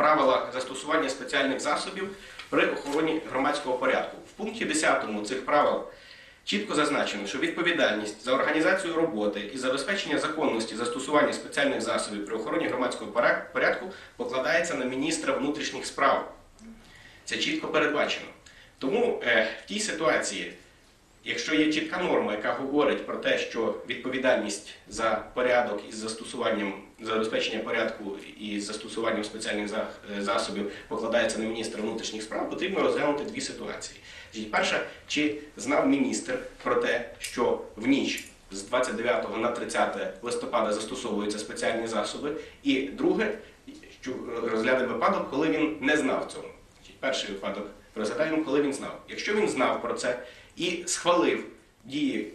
правила застосування спеціальних засобів при охороні громадського порядку. В пункті 10 цих правил чітко зазначено, що відповідальність за організацію роботи і забезпечення законності застосування спеціальних засобів при охороні громадського порядку покладається на міністра внутрішніх справ. Це чітко передбачено. Тому е, в тій ситуації, якщо є чітка норма, яка говорить про те, що відповідальність за порядок із застосуванням забезпечення порядку і застосуванням спеціальних е, засобів покладається на міністра внутрішніх справ, потрібно розглянути дві ситуації. Перша, чи знав міністр про те, що в ніч з 29 на 30 листопада застосовуються спеціальні засоби, і друге, що розглянемо випадок, коли він не знав цього. Перший випадок розглядаємо, коли він знав. Якщо він знав про це і схвалив дії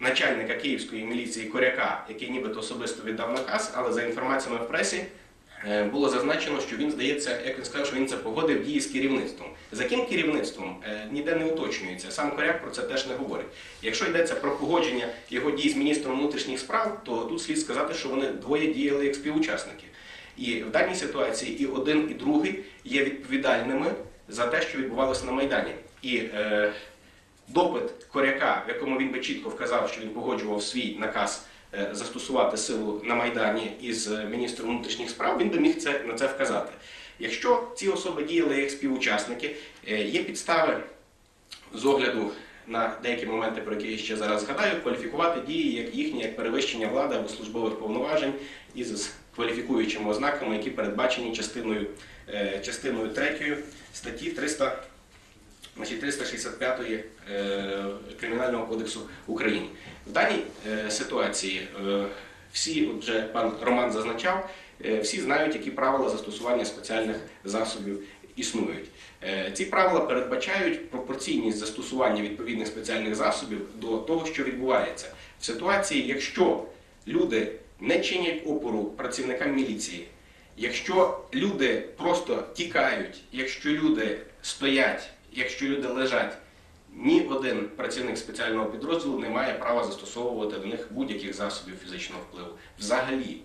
начальника Київської міліції Коряка, який нібито особисто віддав наказ, але за інформаціями в пресі е, було зазначено, що він здається, як він сказав, що він це погодив дії з керівництвом. За яким керівництвом е, ніде не уточнюється. Сам Коряк про це теж не говорить. Якщо йдеться про погодження його дій з міністром внутрішніх справ, то тут слід сказати, що вони двоє діяли як співучасники. І в даній ситуації і один, і другий є відповідальними за те, що відбувалося на Майдані. І е, допит Коряка, в якому він би чітко вказав, що він погоджував свій наказ е, застосувати силу на Майдані із е, міністром внутрішніх справ, він би міг це, на це вказати. Якщо ці особи діяли як співучасники, е, є підстави з огляду на деякі моменти, про які я ще зараз згадаю, кваліфікувати дії як їхні як перевищення влади або службових повноважень із кваліфікуючими ознаками, які передбачені частиною, е, частиною 3 статті 300, значить, 365 е, Кримінального кодексу України. В даній е, ситуації всі, вже пан Роман зазначав, всі знають, які правила застосування спеціальних засобів існують. Е, Ці правила передбачають пропорційність застосування відповідних спеціальних засобів до того, що відбувається. В ситуації, якщо люди не чинять опору працівникам міліції, якщо люди просто тікають, якщо люди стоять, якщо люди лежать, ні один працівник спеціального підрозділу не має права застосовувати до них будь-яких засобів фізичного впливу. Взагалі.